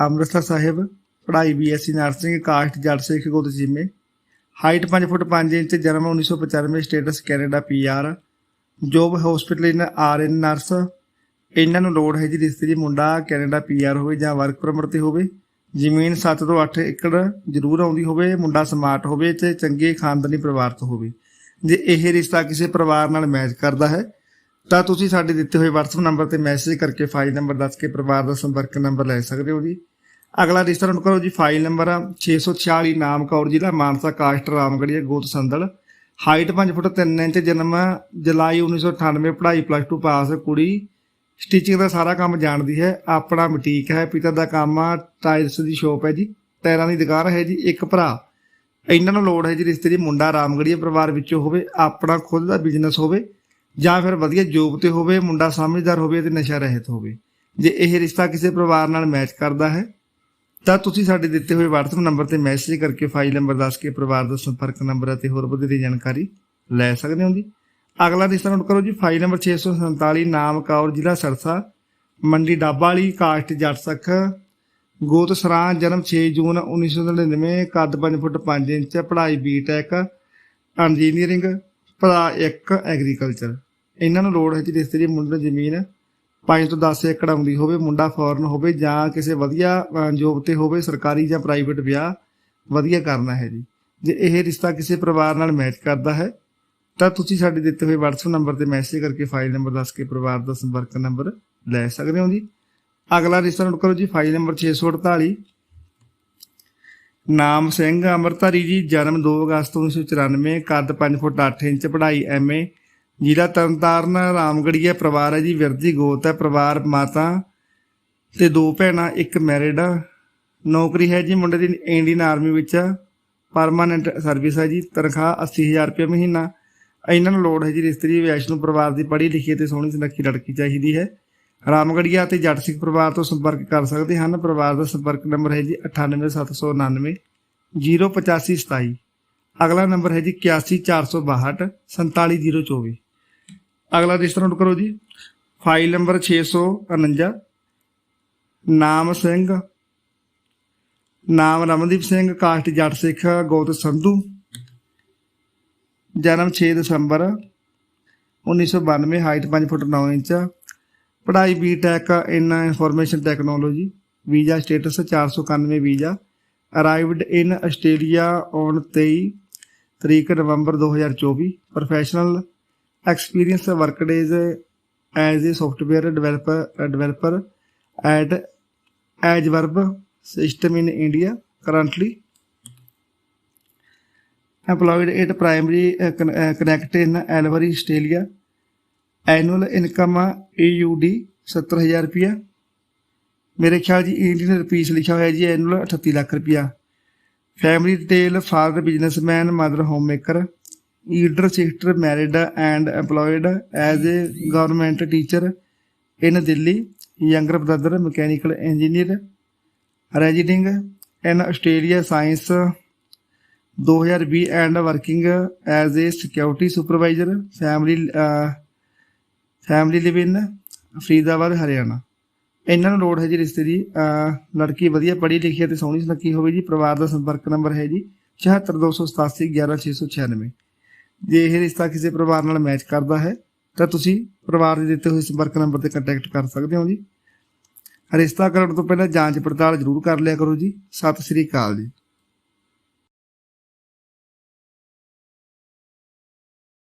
ਅੰਮ੍ਰਿਤਸਰ ਸਾਹਿਬ, ਪੜ੍ਹਾਈ BSc nursing, caste ਜੱਟ ਸਿੱਖ ਗੁਰਦ ਜਿਮੇ। Height 5 ਫੁੱਟ 5 inch, ਜਨਮ 1995 status Canada PR job hospital in RN nurse. ਇਹਨਾਂ ਨੂੰ ਲੋੜ ਹੈ ਜੀ ਰਿਸ਼ਤੇ ਦੀ, ਮੁੰਡਾ ਕੈਨੇਡਾ ਪੀਆਰ ਹੋਵੇ ਜਾਂ ਵਰਕ ਪਰਮਿਟ ਤੇ ਹੋਵੇ। ਜ਼ਮੀਨ 7 ਤੋਂ 8 ਏਕੜ ਜ਼ਰੂਰ ਆਉਂਦੀ ਹੋਵੇ, ਮੁੰਡਾ ਸਮਾਰਟ ਹੋਵੇ ਤੇ ਚੰਗੇ ਖਾਨਦਾਨੀ ਪਰਿਵਾਰ ਤੋਂ ਹੋਵੇ। ਜੇ ਇਹ ਰਿਸ਼ਤਾ ਕਿਸੇ ਪਰਿਵਾਰ ਨਾਲ ਮੈਚ ਕਰਦਾ ਹੈ, ਤਾਂ ਤੁਸੀਂ ਸਾਡੇ ਦਿੱਤੇ ਹੋਏ WhatsApp ਨੰਬਰ ਤੇ ਮੈਸੇਜ ਕਰਕੇ ਫਾਈਲ ਨੰਬਰ ਦੱਸ ਕੇ ਪਰਿਵਾਰ ਦਾ ਸੰਪਰਕ ਨੰਬਰ ਲੈ ਸਕਦੇ ਹੋ ਜੀ। ਅਗਲਾ ਰਿਸ਼ਤਾ ਨੋਟ ਕਰੋ ਜੀ ਫਾਈਲ ਨੰਬਰ ਆ 646 ਨਾਮ ਕੌਰ ਜ਼ਿਲ੍ਹਾ ਮਾਨਸਾ, ਕਾਸਟ ਰਾਮਗੜੀਆ ਗੋਤ ਸੰਦਲ ਹਾਈਟ 5 ਫੁੱਟ 3 ਇੰਚ, ਜਨਮ ਜੁਲਾਈ 1998 ਪੜ੍ਹਾਈ ਪਲੱਸ 2 ਪਾਸ ਕੁੜੀ। ਸਟਿਚਿੰਗ ਦਾ ਸਾਰਾ ਕੰਮ ਜਾਣਦੀ ਹੈ, ਆਪਣਾ ਬੁਟੀਕ ਹੈ, ਪਿਤਾ ਦਾ ਕੰਮ ਆ ਟਾਇਲਸ ਦੀ ਸ਼ੋਪ ਹੈ ਜੀ ਟਾਇਰਾਂ ਦੀ ਦੁਕਾਨ ਹੈ ਜੀ, ਇੱਕ ਭਰਾ। ਇਹਨਾਂ ਨੂੰ ਲੋੜ ਹੈ ਜੀ, ਰਿਸ਼ਤੇ ਦੀ ਮੁੰਡਾ ਰਾਮਗੜੀਆ ਪਰਿਵਾਰ ਵਿੱਚੋਂ ਹੋਵੇ, ਆਪਣਾ ਖੁਦ ਦਾ ਬਿਜ਼ਨਸ ਹੋਵੇ, ਜਾਂ ਫਿਰ ਵਧੀਆ ਜੋਬ ਤੇ ਹੋਵੇ, ਮੁੰਡਾ ਸਮਝਦਾਰ ਹੋਵੇ ਤੇ ਨਸ਼ਾ ਰਹਿਤ ਹੋਵੇ। ਜੇ ਇਹ ਰਿਸ਼ਤਾ ਕਿਸੇ ਪਰਿਵਾਰ ਨਾਲ ਮੈਚ ਕਰਦਾ ਹੈ ਤਾਂ ਤੁਸੀਂ ਸਾਡੇ ਦਿੱਤੇ ਹੋਏ WhatsApp ਨੰਬਰ ਤੇ ਮੈਸੇਜ ਕਰਕੇ ਫਾਈਲ ਨੰਬਰ ਦੱਸ ਕੇ ਪਰਿਵਾਰ ਦਾ ਸੰਪਰਕ ਨੰਬਰ ਅਤੇ ਹੋਰ ਵਧੇਰੇ ਜਾਣਕਾਰੀ ਲੈ ਸਕਦੇ ਹੋ ਜੀ। ਅਗਲਾ ਰਿਸ਼ਤਾ ਨੋਟ ਕਰੋ ਜੀ ਫਾਈਲ ਨੰਬਰ 647 ਨਾਮ ਕੌਰ ਜ਼ਿਲ੍ਹਾ ਸਰਸਾ ਮੰਡੀ ਡਾਬਾ ਵਾਲੀ, ਕਾਸਟ ਜੱਟ ਸੱਖ, ਗੋਤ ਸਰਾਂ, ਜਨਮ 6 ਜੂਨ 1999 ਕੱਦ 5 ਫੁੱਟ 5 ਇੰਚ, ਪੜ੍ਹਾਈ ਬੀਟੈਕ ਇੰਜੀਨੀਅਰਿੰਗ ਭਰਾ ਇੱਕ ਐਗਰੀਕਲਚਰ ਇਹਨਾਂ ਨੂੰ ਲੋੜ ਹੈ ਜੀ, ਰਿਸ਼ਤੇ ਦੀ ਮੁੰਡੇ ਜ਼ਮੀਨ 5 ਤੋਂ 10 ਏਕੜ ਆਉਂਦੀ ਹੋਵੇ, ਮੁੰਡਾ ਫੌਰਨ ਹੋਵੇ ਜਾਂ ਕਿਸੇ ਵਧੀਆ ਜੋਬ ਤੇ ਹੋਵੇ, ਸਰਕਾਰੀ ਜਾਂ ਪ੍ਰਾਈਵੇਟ ਵਿਆਹ, ਵਧੀਆ ਕਰਨਾ ਹੈ ਜੀ। ਜੇ ਇਹ ਰਿਸ਼ਤਾ ਕਿਸੇ ਪਰਿਵਾਰ ਨਾਲ ਮੈਚ ਕਰਦਾ ਹੈ, ਤਾਂ ਤੁਸੀਂ ਸਾਡੇ ਦਿੱਤੇ ਹੋਏ WhatsApp ਨੰਬਰ ਤੇ ਮੈਸੇਜ ਕਰਕੇ ਫਾਈਲ ਨੰਬਰ ਦੱਸ ਕੇ ਪਰਿਵਾਰ ਦਾ ਸੰਪਰਕ ਨੰਬਰ ਲੈ ਸਕਦੇ ਹੋ ਜੀ। ਅਗਲਾ ਰਿਸ਼ਤਾ ਨੋਟ ਕਰੋ ਜੀ ਫਾਈਲ ਨੰਬਰ 648 ਨਾਮ ਸਿੰਘ ਅਮਰਤਾਰੀ ਜੀ, ਜਨਮ 2 ਅਗਸਤ 1994 ਕੱਦ 5 ਫੁੱਟ 8 ਇੰਚ, ਪੜ੍ਹਾਈ ਐਮਏ ਜ਼ਿਲ੍ਹਾ ਤਰਨਤਾਰਨ ਰਾਮਗੜੀਆ ਪਰਿਵਾਰ ਹੈ ਜੀ, ਵਿਰਜੀ ਗੋਤ ਹੈ, ਪਰਿਵਾਰ ਮਾਤਾ ਤੇ ਦੋ ਭੈਣਾਂ, ਇੱਕ ਮੈਰਿਡ ਨੌਕਰੀ ਹੈ ਜੀ ਮੁੰਡੇ ਦੀ ਇੰਡੀਅਨ ਆਰਮੀ ਵਿੱਚ। ਪਰਮਾਨੈਂਟ ਸਰਵਿਸ ਹੈ ਜੀ, ਤਨਖਾਹ 80000 ਰੁਪਏ ਮਹੀਨਾ। ਇਹਨਾਂ ਨੂੰ ਲੋੜ ਹੈ ਜੀ ਰਿਸ਼ਤਰੀ ਵੈਸ਼ਨੂ ਪਰਿਵਾਰ ਦੀ ਪੜ੍ਹੀ ਲਿਖੀ ਤੇ ਸੋਹਣੀ ਸੁਨੱਖੀ ਲੜਕੀ ਚਾਹੀਦੀ ਹੈ। ਰਾਮਗੜੀਆ ਤੇ ਜੱਟ ਸਿੰਘ ਪਰਿਵਾਰ ਤੋਂ ਸੰਪਰਕ ਕਰ ਸਕਦੇ ਹਨ। ਪਰਿਵਾਰ ਦਾ ਸੰਪਰਕ ਨੰਬਰ ਹੈ ਜੀ 98799 08527 ਅਗਲਾ ਨੰਬਰ ਹੈ ਜੀ 81462 47024 ਅਗਲਾ ਰਜਿਸਟਰ ਨੋਟ ਕਰੋ ਜੀ। ਫਾਈਲ ਨੰਬਰ 649 ਨਾਮ ਸਿੰਘ। ਨਾਮ ਰਮਨਦੀਪ ਸਿੰਘ, ਕਾਸਟ ਜੱਟ ਸਿੱਖ, ਗੋਤ ਸੰਧੂ। ਜਨਮ 6 ਦਸੰਬਰ 1992 ਹਾਈਟ 5 ਫੁੱਟ 9 ਇੰਚ। ਪੜ੍ਹਾਈ BTech in information technology visa status 491 visa. Arrived in Australia on 23 ਤਰੀਕ ਨਵੰਬਰ 2024 professional experience work days as a software developer uh, developer at Azverb system in India currently employed at primary uh, con- uh, connect in Albury Australia annual income AUD 70000 ਰੁਪਇਆ ਮੇਰੇ ਖਿਆਲ ਜੀ Indian rupees ਲਿਖਿਆ ਹੋਇਆ ਜੀ annual 38 lakh ਰੁਪਇਆ family detail father businessman mother homemaker elder sister married and EMPLOYED as a government teacher in Delhi younger brother mechanical engineer residing in Australia since 2020 and working as a security supervisor family family live in Faridabad Haryana ਇਹਨਾਂ ਨੂੰ ਲੋੜ ਹੈ ਜੀ ਰਿਸ਼ਤੇ ਦੀ ਲੜਕੀ ਵਧੀਆ ਪੜ੍ਹੀ ਲਿਖੀ ਅਤੇ ਸੋਹਣੀ ਸੁਨੱਖੀ ਹੋਵੇ ਜੀ, ਪਰਿਵਾਰ ਦਾ ਸੰਪਰਕ ਨੰਬਰ ਹੈ ਜੀ 74287 11696 ਜੇ ਇਹ ਰਿਸ਼ਤਾ ਕਿਸੇ ਪਰਿਵਾਰ ਨਾਲ ਮੈਚ ਕਰਦਾ ਹੈ, ਤਾਂ ਤੁਸੀਂ ਪਰਿਵਾਰ ਦੇ ਦਿੱਤੇ ਹੋਏ ਸੰਪਰਕ ਨੰਬਰ ਤੇ ਕੰਟੈਕਟ ਕਰ ਸਕਦੇ ਹੋ ਜੀ। ਰਿਸ਼ਤਾ ਕਰਨ ਤੋਂ ਪਹਿਲਾਂ ਜਾਂਚ ਪੜਤਾਲ ਜ਼ਰੂਰ ਕਰ ਲਿਆ ਕਰੋ ਜੀ। ਸਤਿ ਸ੍ਰੀ ਅਕਾਲ ਜੀ।